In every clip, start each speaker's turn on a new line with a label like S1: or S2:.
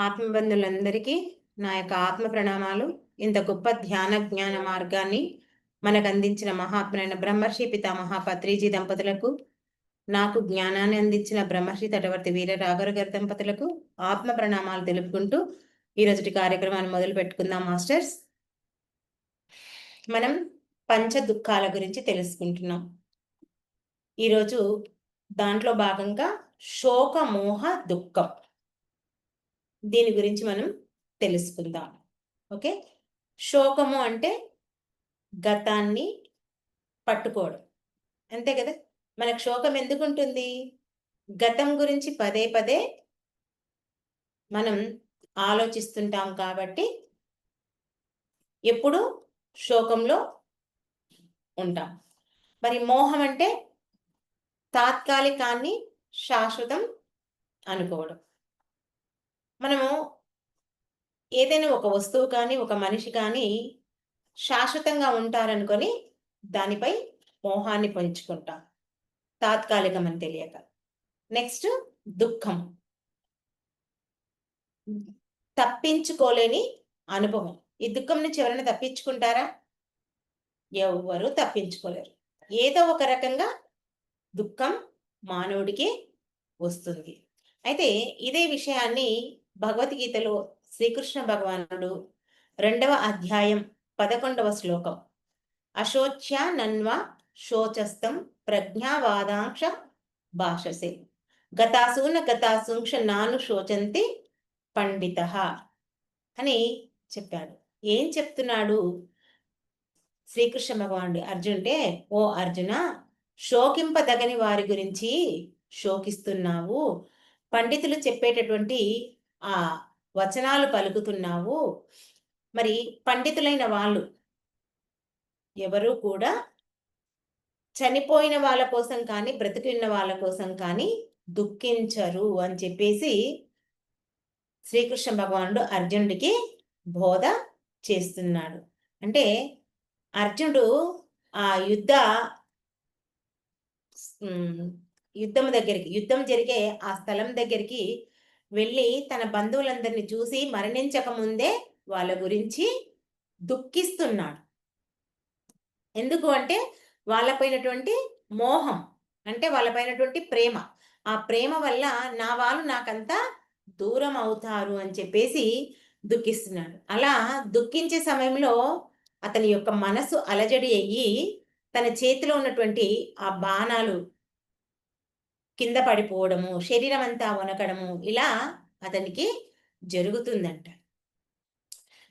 S1: ఆత్మబంధులందరికీ నా యొక్క ఆత్మ ప్రణామాలు. ఇంత గొప్ప ధ్యాన జ్ఞాన మార్గాన్ని మనకు అందించిన మహాత్ములైన బ్రహ్మర్షి పితామహ పత్రిజీ దంపతులకు నాకు జ్ఞానాన్ని అందించిన బ్రహ్మర్షి తటవర్తి వీర రాఘవ గారి దంపతులకు ఆత్మ ప్రణామాలు తెలుపుకుంటూ ఈరోజుటి కార్యక్రమాన్ని మొదలు పెట్టుకుందాం మాస్టర్స్. మనం పంచ దుఃఖాల గురించి తెలుసుకుంటున్నాం. ఈరోజు దాంట్లో భాగంగా శోక మోహ దుఃఖం. దీని గురించి మనం తెలుసుకుందాం. ఓకే? శోకము అంటే గతాన్ని పట్టుకోవడం. అంతే కదా? మనకు శోకం ఎందుకు ఉంటుంది? గతం గురించి పదే పదే మనం ఆలోచిస్తుంటాం కాబట్టి ఎప్పుడు శోకంలో ఉంటాం. మరి మోహం అంటే తాత్కాలికాన్ని శాశ్వతం అనుకోవడం. మనము ఏదైనా ఒక వస్తువు కానీ ఒక మనిషి కానీ శాశ్వతంగా ఉంటారనుకొని దానిపై మోహాన్ని పంచుకుంటాం. తాత్కాలికం అని తెలియక. నెక్స్ట్ దుఃఖం. తప్పించుకోలేని అనుభవం. ఈ దుఃఖం నుంచి ఎవరైనా తప్పించుకుంటారా? ఎవరు తప్పించుకోలేరు. ఏదో ఒక రకంగా దుఃఖం మానవుడికి వస్తుంది. అయితే ఇదే విషయాన్ని భగవద్గీతలో శ్రీకృష్ణ భగవానుడు రెండవ అధ్యాయం పదకొండవ శ్లోకం. అశోచ్య నన్వ శోచస్తం ప్రజ్ఞావాదాంశ భాషసే. గతాసూన గతాసూంక్ష నాను శోచంతి పండిత అని చెప్పాడు. ఏం చెప్తున్నాడు శ్రీకృష్ణ భగవానుడు? అర్జునుడే ఓ అర్జున శోకింపదగని వారి గురించి శోకిస్తున్నావు. పండితులు చెప్పేటటువంటి ఆ వచనాలు పలుకుతున్నావు. మరి పండితులైన వాళ్ళు ఎవరు కూడా చనిపోయిన వాళ్ళ కోసం కానీ బ్రతికిన వాళ్ళ కోసం కానీ దుఃఖించరు అని చెప్పేసి శ్రీకృష్ణ భగవానుడు అర్జునుడికి బోధ చేస్తున్నాడు. అంటే అర్జునుడు ఆ యుద్ధ యుద్ధం దగ్గరికి యుద్ధం జరిగే ఆ స్థలం దగ్గరికి వెళ్ళి తన బంధువులందరినీ చూసి మరణించక ముందే వాళ్ళ గురించి దుఃఖిస్తున్నాడు. ఎందుకు అంటే వాళ్ళపైనటువంటి మోహం అంటే వాళ్ళపైనటువంటి ప్రేమ. ఆ ప్రేమ వల్ల నా వాళ్ళు నాకంతా దూరం అవుతారు అని చెప్పేసి దుఃఖిస్తున్నాడు. అలా దుఃఖించే సమయంలో అతని యొక్క మనసు అలజడి అయ్యి తన చేతిలో ఉన్నటువంటి ఆ బాణాలు కింద పడిపోవడము శరీరం అంతా వనకడము ఇలా అతనికి జరుగుతుందంట.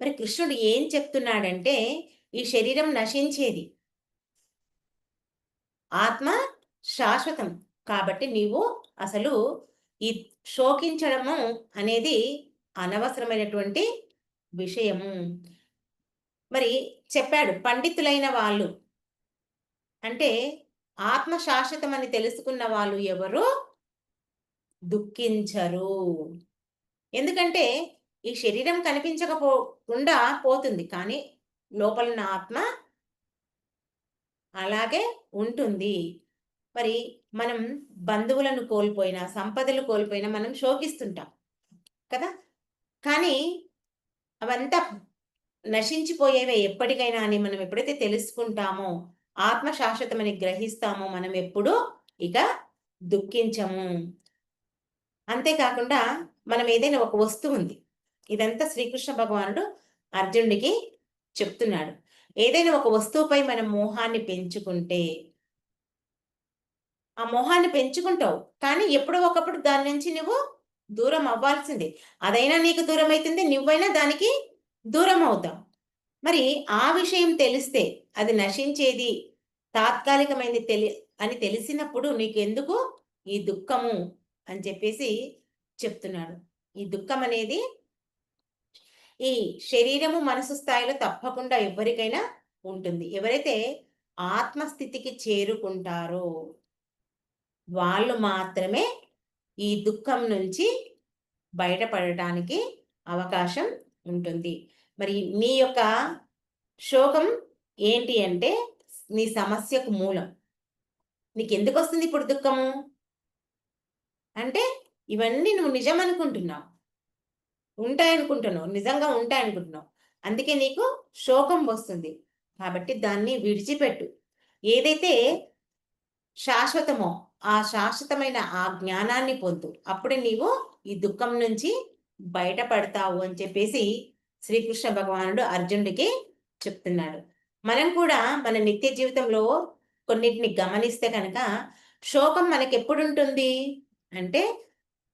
S1: మరి కృష్ణుడు ఏం చెప్తున్నాడంటే ఈ శరీరం నశించేది. ఆత్మ శాశ్వతం కాబట్టి నీవు అసలు ఈ శోకించడము అనేది అనవసరమైనటువంటి విషయము. మరి చెప్పాడు పండితులైన వాళ్ళు అంటే ఆత్మ శాశ్వతం అని తెలుసుకున్న వాళ్ళు ఎవరు? దుఃఖించరు. ఎందుకంటే ఈ శరీరం కనిపించకపోకుండా పోతుంది కానీ లోపల ఆత్మ అలాగే ఉంటుంది. మరి మనం బంధువులను కోల్పోయినా సంపదలు కోల్పోయినా మనం శోకిస్తుంటాం కదా? కానీ అవంతా నశించిపోయేవే ఎప్పటికైనా అని మనం ఎప్పుడైతే తెలుసుకుంటామో ఆత్మ శాశ్వతమని గ్రహిస్తామో మనం ఎప్పుడూ ఇక దుఃఖించము. అంతేకాకుండా మనం ఏదైనా ఒక వస్తువు ఉంది ఇదంతా శ్రీకృష్ణ భగవానుడు అర్జునుడికి చెప్తున్నాడు. ఏదైనా ఒక వస్తువుపై మనం మోహాన్ని పెంచుకుంటే ఆ మోహాన్ని పెంచుకుంటావు కానీ ఎప్పుడో ఒకప్పుడు దాని నుంచి నువ్వు దూరం అవ్వాల్సిందే. అదైనా నీకు దూరం అవుతుంది నువ్వైనా దానికి దూరం అవుతావు. మరి ఆ విషయం తెలిస్తే అది నశించేది తాత్కాలికమైనది తెలి అని తెలిసినప్పుడు నీకు ఎందుకు ఈ దుఃఖము అని చెప్పేసి చెప్తున్నాడు. ఈ దుఃఖం అనేది ఈ శరీరము మనసు స్థాయిలో తప్పకుండా ఎవరికైనా ఉంటుంది. ఎవరైతే ఆత్మస్థితికి చేరుకుంటారో వాళ్ళు మాత్రమే ఈ దుఃఖం నుంచి బయటపడటానికి అవకాశం ఉంటుంది. మరి నీ యొక్క శోకం ఏంటి అంటే నీ సమస్యకు మూలం. నీకు ఎందుకు వస్తుంది ఇప్పుడు దుఃఖము? అంటే ఇవన్నీ నువ్వు నిజం అనుకుంటున్నావు ఉంటాయనుకుంటున్నావు. నిజంగా ఉంటాయనుకుంటున్నావు. అందుకే నీకు శోకం వస్తుంది. కాబట్టి దాన్ని విడిచిపెట్టు. ఏదైతే శాశ్వతమో ఆ శాశ్వతమైన ఆ జ్ఞానాన్ని పొందు. అప్పుడే నీవు ఈ దుఃఖం నుంచి బయటపడతావు అని చెప్పేసి శ్రీకృష్ణ భగవానుడు అర్జునుడికి చెప్తున్నాడు. మనం కూడా మన నిత్య జీవితంలో కొన్నిటిని గమనిస్తే కనుక శోకం మనకి ఎప్పుడు ఉంటుంది అంటే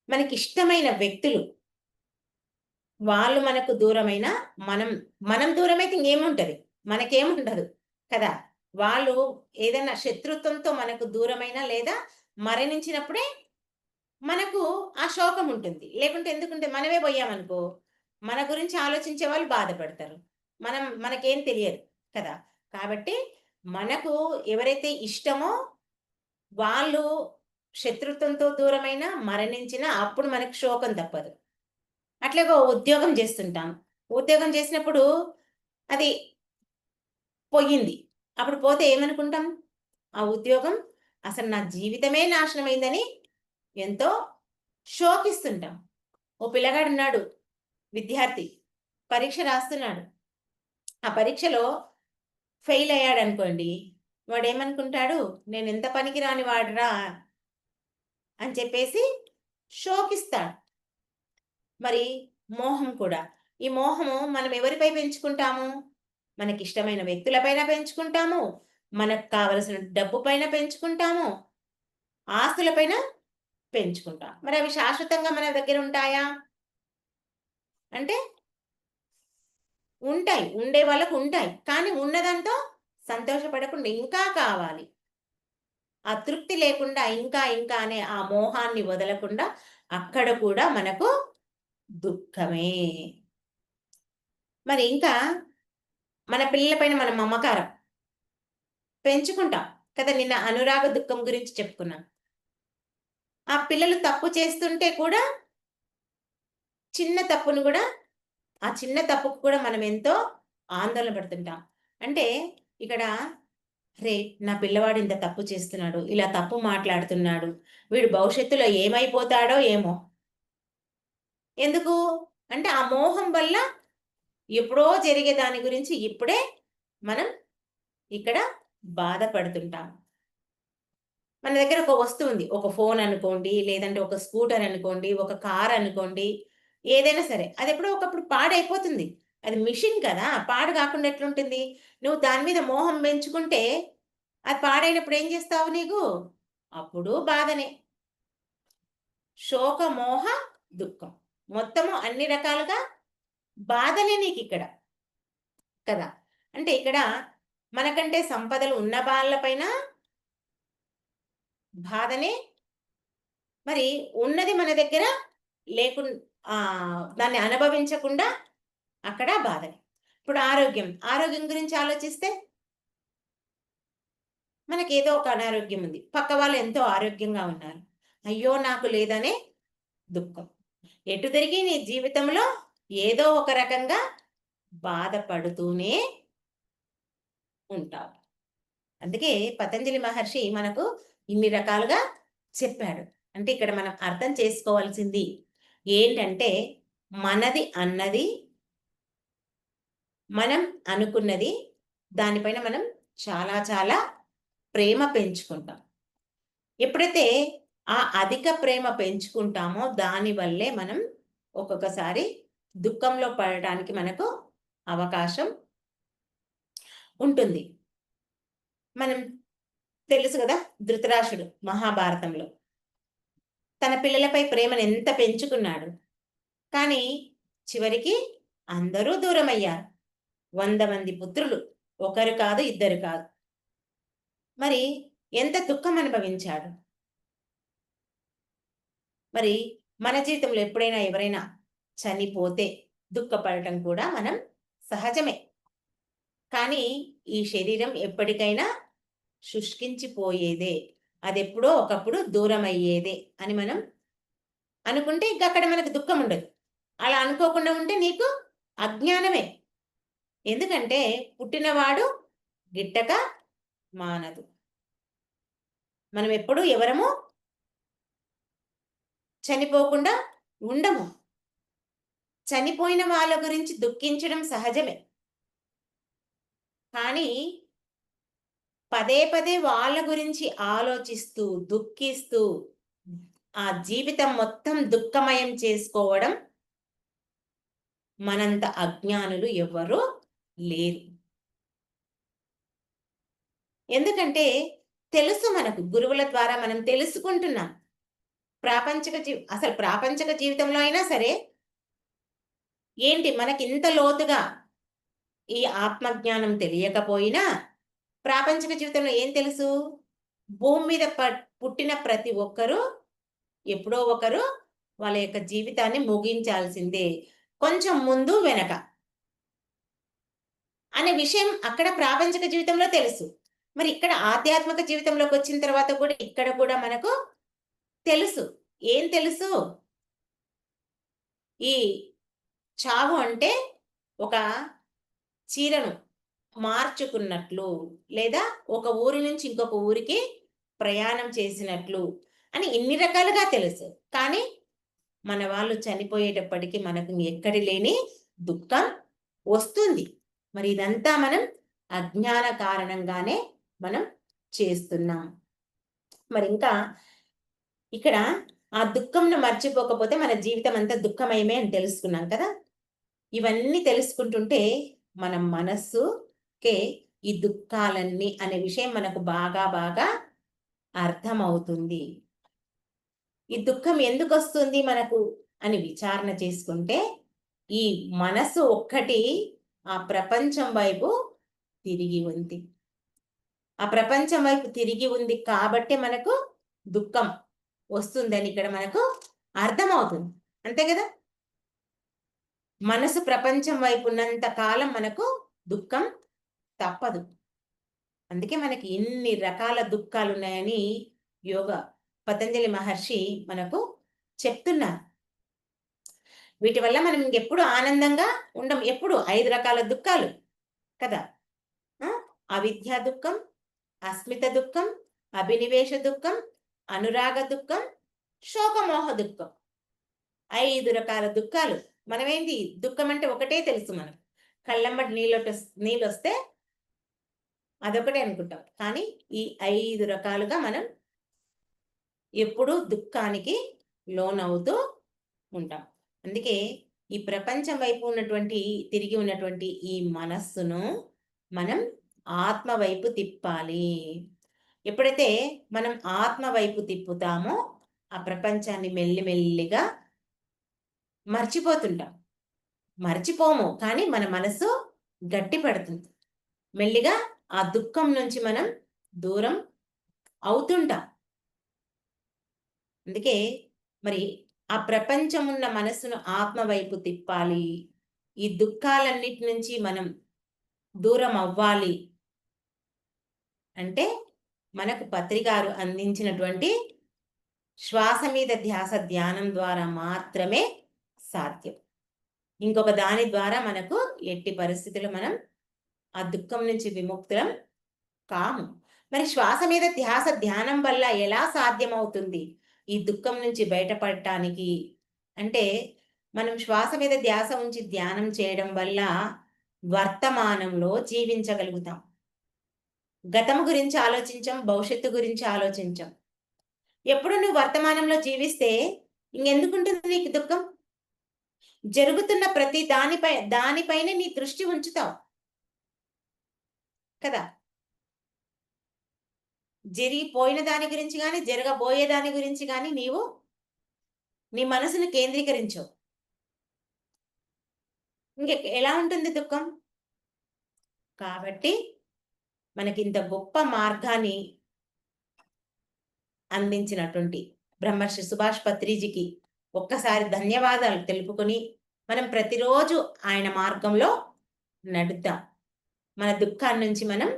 S1: మనకి ఇష్టమైన వ్యక్తులు. వాళ్ళు మనకు దూరమైన మనం మనం దూరమైతే ఇంకేముంటది? మనకేముండదు కదా? వాళ్ళు ఏదైనా శత్రుత్వంతో మనకు దూరమైన లేదా మరణించినప్పుడే మనకు ఆ శోకం ఉంటుంది లేకుంటే ఎందుకుంటే మనమే పోయామనుకో మన గురించి ఆలోచించే వాళ్ళు బాధపడతారు. మనం మనకేం తెలియదు కదా. కాబట్టి మనకు ఎవరైతే ఇష్టమో వాళ్ళు శత్రుత్వంతో దూరమైన మరణించిన అప్పుడు మనకు శోకం తప్పదు. అట్లాగే ఉద్యోగం చేస్తుంటాం ఉద్యోగం చేసినప్పుడు అది పోయింది. అప్పుడు పోతే ఏమనుకుంటాం? ఆ ఉద్యోగం అసలు నా జీవితమే నాశనమైందని ఎంతో శోకిస్తుంటాం. ఓ పిల్లగాడు ఉన్నాడు విద్యార్థి పరీక్ష రాస్తున్నాడు. ఆ పరీక్షలో ఫెయిల్ అయ్యాడు అనుకోండి వాడు ఏమనుకుంటాడు నేను ఎంత పనికి రాని వాడురా అని చెప్పేసి శోకిస్తాడు. మరి మోహం కూడా. ఈ మోహము మనం ఎవరిపై పెంచుకుంటాము? మనకి ఇష్టమైన వ్యక్తులపైన పెంచుకుంటాము మనకు కావలసిన డబ్బు పైన పెంచుకుంటాము ఆస్తులపైన పెంచుకుంటాం. మరి అవి శాశ్వతంగా మన దగ్గర ఉంటాయా? అంటే ఉంటాయి ఉండే వాళ్ళకు ఉంటాయి. కానీ ఉన్నదంతో సంతోషపడకుండా ఇంకా కావాలి. ఆ తృప్తి లేకుండా ఇంకా ఇంకా అనే ఆ మోహాన్ని వదలకుండా అక్కడ కూడా మనకు దుఃఖమే. మరి ఇంకా మన పిల్లలపైన మన మమకారం పెంచుకుంటాం కదా. నిన్న అనురాగ దుఃఖం గురించి చెప్పుకున్నాం. ఆ పిల్లలు తప్పు చేస్తుంటే కూడా చిన్న తప్పును కూడా ఆ చిన్న తప్పుకు కూడా మనం ఎంతో ఆందోళన పడుతుంటాం. అంటే ఇక్కడ రే నా పిల్లవాడు ఇంత తప్పు చేస్తున్నాడు ఇలా తప్పు మాట్లాడుతున్నాడు వీడు భవిష్యత్తులో ఏమైపోతాడో ఏమో. ఎందుకు? అంటే ఆ మోహం వల్ల ఎప్పుడో జరిగే దాని గురించి ఇప్పుడే మనం ఇక్కడ బాధపడుతుంటాం. మన దగ్గర ఒక వస్తువు ఉంది. ఒక ఫోన్ అనుకోండి లేదంటే ఒక స్కూటర్ అనుకోండి ఒక కార్ అనుకోండి ఏదైనా సరే అది ఎప్పుడో ఒకప్పుడు పాడైపోతుంది. అది మిషన్ కదా పాడు కాకుండా ఎట్లుంటుంది? నువ్వు దాని మీద మోహం పెంచుకుంటే అది పాడైనప్పుడు ఏం చేస్తావు నీకు? అప్పుడు బాధనే. శోక మోహ దుఃఖం. మొత్తము అన్ని రకాలుగా బాధలే నీకు ఇక్కడ. కదా? అంటే ఇక్కడ మనకంటే సంపదలు ఉన్న వాళ్ళపైన బాధనే. మరి ఉన్నది మన దగ్గర లేకు దాన్ని అనుభవించకుండా అక్కడ బాధని ఇప్పుడు ఆరోగ్యం ఆరోగ్యం గురించి ఆలోచిస్తే మనకి ఏదో ఒక అనారోగ్యం ఉంది. పక్క వాళ్ళు ఎంతో ఆరోగ్యంగా ఉన్నారు. అయ్యో నాకు లేదనే దుఃఖం. ఎటు తిరిగి నీ జీవితంలో ఏదో ఒక రకంగా బాధపడుతూనే ఉంటావు. అందుకే పతంజలి మహర్షి మనకు ఇన్ని రకాలుగా చెప్పాడు. అంటే ఇక్కడ మనం అర్థం చేసుకోవాల్సింది ఏంటంటే మనది అన్నది మనం అనుకున్నది దానిపైన మనం చాలా చాలా ప్రేమ పెంచుకుంటాం. ఎప్పుడైతే ఆ అధిక ప్రేమ పెంచుకుంటామో దానివల్లే మనం ఒక్కొక్కసారి దుఃఖంలో పడటానికి మనకు అవకాశం ఉంటుంది. మనం తెలుసు కదా ధృతరాష్ట్రుడు మహాభారతంలో. తన పిల్లలపై ప్రేమను ఎంత పెంచుకున్నాడు. కానీ చివరికి అందరూ దూరమయ్యారు. వంద మంది పుత్రులు ఒకరు కాదు ఇద్దరు కాదు. మరి ఎంత దుఃఖం అనుభవించాడు? మరి మన జీవితంలో ఎప్పుడైనా ఎవరైనా చనిపోతే దుఃఖపడటం కూడా మనం సహజమే. కానీ ఈ శరీరం ఎప్పటికైనా శుష్కించిపోయేదే. అది ఎప్పుడో ఒకప్పుడు దూరం అయ్యేదే అని మనం అనుకుంటే ఇంకా అక్కడ మనకు దుఃఖం ఉండదు అలా అనుకోకుండా ఉంటే నీకు అజ్ఞానమే. ఎందుకంటే పుట్టినవాడు గిట్టక మానదు. మనం ఎప్పుడు ఎవరము చనిపోకుండా ఉండము. చనిపోయిన వాళ్ళ గురించి దుఃఖించడం సహజమే. కానీ పదే పదే వాళ్ళ గురించి ఆలోచిస్తూ దుఃఖిస్తూ ఆ జీవితం మొత్తం దుఃఖమయం చేసుకోవడం మనంత అజ్ఞానులు ఎవ్వరూ లేరు. ఎందుకంటే తెలుసు మనకు గురువుల ద్వారా మనం తెలుసుకుంటున్నాం. ప్రాపంచిక జీ అసలు ప్రాపంచిక జీవితంలో అయినా సరే ఏంటి మనకి ఇంత లోతుగా ఈ ఆత్మజ్ఞానం తెలియకపోయినా ప్రాపంచిక జీవితంలో ఏం తెలుసు? భూమి మీద పుట్టిన ప్రతి ఒక్కరూ ఎప్పుడో ఒకరు వాళ్ళ యొక్క జీవితాన్ని ముగించాల్సిందే. కొంచెం ముందు వెనక. అనే విషయం అక్కడ ప్రాపంచిక జీవితంలో తెలుసు. మరి ఇక్కడ ఆధ్యాత్మిక జీవితంలోకి వచ్చిన తర్వాత కూడా ఇక్కడ కూడా మనకు తెలుసు. ఏం తెలుసు? ఈ చావు అంటే ఒక చీరను. మార్చుకున్నట్లు లేదా ఒక ఊరి నుంచి ఇంకొక ఊరికి ప్రయాణం చేసినట్లు అని ఇన్ని రకాలుగా తెలుసు. కానీ మన వాళ్ళు చనిపోయేటప్పటికీ మనకు ఎక్కడి లేని దుఃఖం వస్తుంది. మరి ఇదంతా మనం అజ్ఞాన కారణంగానే మనం చేస్తున్నాం. మరి ఇంకా ఇక్కడ ఆ దుఃఖంను మర్చిపోకపోతే మన జీవితం అంతా దుఃఖమయమే అని తెలుసుకున్నాం కదా? ఇవన్నీ తెలుసుకుంటుంటే మన మనస్సు మనస్సుకే ఈ దుఃఖాలన్నీ అనే విషయం మనకు బాగా బాగా అర్థమవుతుంది. ఈ దుఃఖం ఎందుకు వస్తుంది మనకు అని విచారణ చేసుకుంటే ఈ మనసు ఒక్కటి ఆ ప్రపంచం వైపు తిరిగి ఉంది. ఆ ప్రపంచం వైపు తిరిగి ఉంది కాబట్టి మనకు దుఃఖం వస్తుందని ఇక్కడ మనకు అర్థమవుతుంది. అంతే కదా? మనసు ప్రపంచం వైపు ఉన్నంత కాలం మనకు దుఃఖం తప్పదు. అందుకే మనకి ఎన్ని రకాల దుఃఖాలు ఉన్నాయని యోగ పతంజలి మహర్షి మనకు చెప్తున్నారు. వీటి వల్ల మనం ఇంకెప్పుడు ఆనందంగా ఉండం ఎప్పుడు ఐదు రకాల దుఃఖాలు కదా. అవిద్యా దుఃఖం అస్మిత దుఃఖం అభినివేశ దుఃఖం అనురాగ దుఃఖం శోకమోహ దుఃఖం. ఐదు రకాల దుఃఖాలు. మనమేంది? దుఃఖం అంటే ఒకటే తెలుసు మనకు. కళ్ళంబడి నీళ్ళు నీళ్ళు వస్తే అదొకటే అనుకుంటాం. కానీ ఈ ఐదు రకాలుగా మనం ఎప్పుడూ దుఃఖానికి లోనవుతూ ఉంటాం. అందుకే ఈ ప్రపంచం వైపు ఉన్నటువంటి తిరిగి ఉన్నటువంటి ఈ మనస్సును మనం ఆత్మ వైపు తిప్పాలి. ఎప్పుడైతే మనం ఆత్మ వైపు తిప్పుతామో ఆ ప్రపంచాన్ని మెల్లిమెల్లిగా మర్చిపోతుంటాం. మర్చిపోము కానీ మన మనసు గట్టి పడుతుంది మెల్లిగా ఆ దుఃఖం నుంచి మనం దూరం అవుతుంటాం. అందుకే మరి ఆ ప్రపంచం ఉన్న మనసును ఆత్మ వైపు తిప్పాలి. ఈ దుఃఖాలన్నిటి నుంచి మనం దూరం అవ్వాలి. అంటే మనకు పత్రికారు అందించినటువంటి శ్వాస మీద ధ్యాస ధ్యానం ద్వారా మాత్రమే సాధ్యం. ఇంకొక దాని ద్వారా మనకు ఎట్టి పరిస్థితులు మనం ఆ దుఃఖం నుంచి విముక్తులం కాము. మరి శ్వాస మీద ధ్యాస ధ్యానం వల్ల ఎలా సాధ్యమవుతుంది? ఈ దుఃఖం నుంచి బయటపడటానికి అంటే మనం శ్వాస మీద ధ్యాస ఉంచి ధ్యానం చేయడం వల్ల వర్తమానంలో జీవించగలుగుతాం. గతం గురించి ఆలోచించాం భవిష్యత్తు గురించి ఆలోచించాం. ఎప్పుడు నువ్వు వర్తమానంలో జీవిస్తే ఇంకెందుకుంటుంది నీకు దుఃఖం? జరుగుతున్న ప్రతి దానిపై దానిపైనే నీ దృష్టి ఉంచుతావు. కదా? జరిగిపోయిన దాని గురించి కానీ జరగబోయే దాని గురించి కానీ నీవు నీ మనసును కేంద్రీకరించవు. ఇంక ఎలా ఉంటుంది దుఃఖం? కాబట్టి మనకి ఇంత గొప్ప మార్గాన్ని అందించినటువంటి బ్రహ్మర్షి సుభాష్ పత్రిజీకి ఒక్కసారి ధన్యవాదాలు తెలుపుకొని మనం ప్రతిరోజు ఆయన మార్గంలో నడుద్దాం. మన దుఃఖాన్ని నుంచి మనం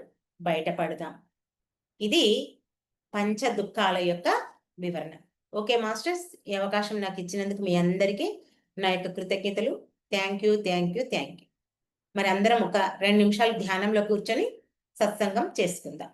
S1: బయటపడదాం. ఇది పంచ దుఃఖాల యొక్క వివరణ. ఓకే మాస్టర్స్ ఈ అవకాశం నాకు ఇచ్చినందుకు మీ అందరికీ నా యొక్క కృతజ్ఞతలు. Thank you thank you thank you. మరి అందరం ఒక రెండు నిమిషాలు ధ్యానంలో కూర్చొని సత్సంగం చేసుకుందాం.